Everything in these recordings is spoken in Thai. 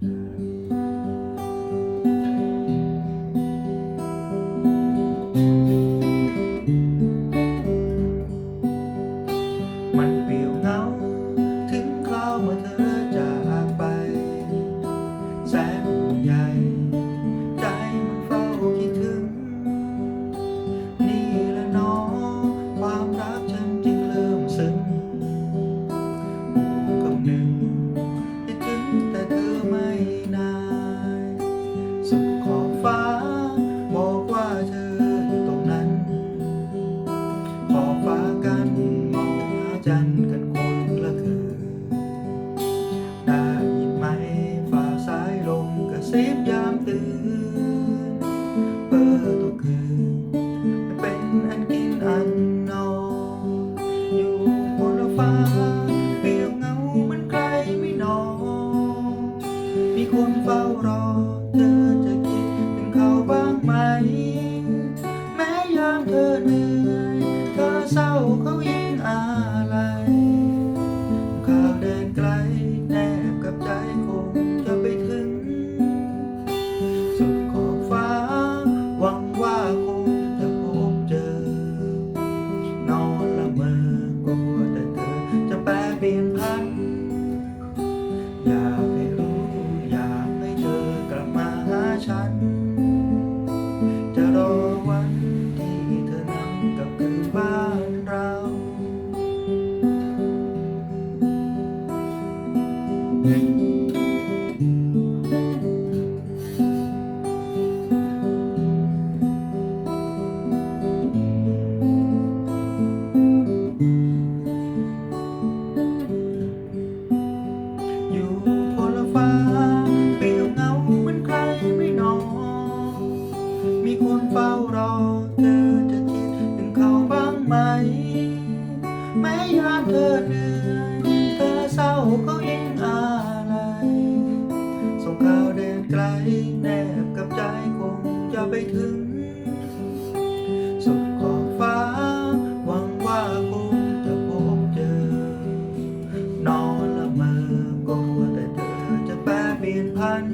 Might be. คงเฝ้ารอ เธอจะคิดถึงเขาบ้างไหม ฉัน จะรอวันที่เธอนำกลับคืนบ้านเรา thank you มีคนเฝ้ารอ เธอจะคิดถึงเขาบ้างไหม แม้ยามเธอเหนื่อยเธอเศร้าเขายิ่งอะไร ส่งข่าวแดนไกลแนบกับใจคงจะไปถึง สุดขอบฟ้า หวังว่าคงจะพบเจอ นอนละเมอกกลัวแต่เธอจะแปรเปลี่ยนพัน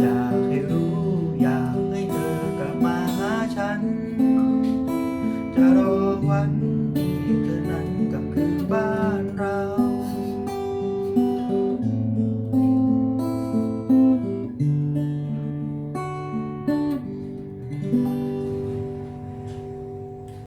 อยาก